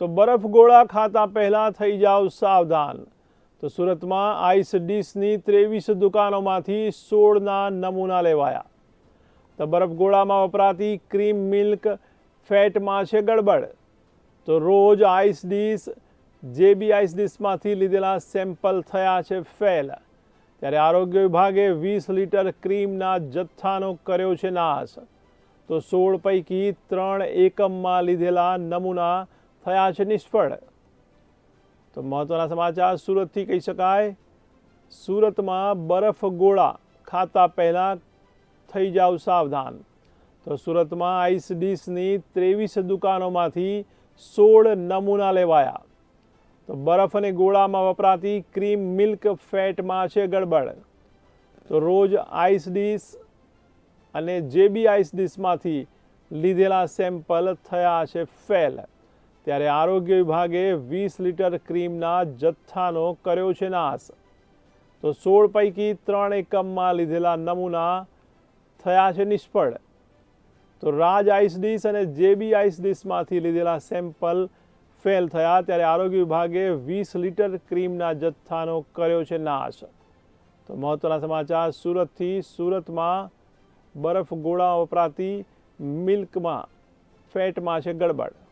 તો બરફ ગોળા ખાતા પહેલાં થઈ જાઓ સાવધાન. તો સુરતમાં આઈસ ડીશની ત્રેવીસ દુકાનોમાંથી સોળના નમૂના લેવાયા. તો બરફ ગોળામાં વપરાતી ક્રીમ મિલ્ક ફેટમાં છે ગડબડ. તો રોજ આઈસ ડીશ, જે બી આઈસ ડીશમાંથી લીધેલા સેમ્પલ થયા છે ફેલ. ત્યારે આરોગ્ય વિભાગે વીસ લીટર ક્રીમના જથ્થાનો કર્યો છે નાશ. તો સોળ પૈકી ત્રણ એકમમાં લીધેલા નમૂના થયા છે નિષ્ફળ. તો મહત્વના સમાચાર સુરતથી કહી શકાય. સુરતમાં બરફ ગોળા ખાતા પહેલાં થઈ જાવ સાવધાન. તો સુરતમાં આઈસ ડીશની ત્રેવીસ દુકાનોમાંથી સોળ નમૂના લેવાયા. તો બરફ અને ગોળામાં વપરાતી ક્રીમ મિલ્ક ફેટમાં છે ગડબડ. તો રોજ આઈસ ડીશ અને જે બી આઈસ ડીશમાંથી લીધેલા સેમ્પલ થયા છે ફેલ. ત્યારે આરોગ્ય વિભાગે વીસ લીટર ક્રીમના જથ્થાનો કર્યો છે નાશ. તો સોળ પૈકી ત્રણ એકમમાં લીધેલા નમૂના થયા છે નિષ્ફળ. તો રાજ આઈસ ડીશ અને જેબી આઈસ ડીશમાંથી લીધેલા સેમ્પલ ફેલ થયા ત્યારે આરોગ્ય વિભાગે વીસ લીટર ક્રીમના જથ્થાનો કર્યો છે નાશ. તો મહત્વના સમાચાર, સુરતથી સુરતમાં બરફ ગોળા વપરાતી મિલ્કમાં ફેટમાં છે ગડબડ.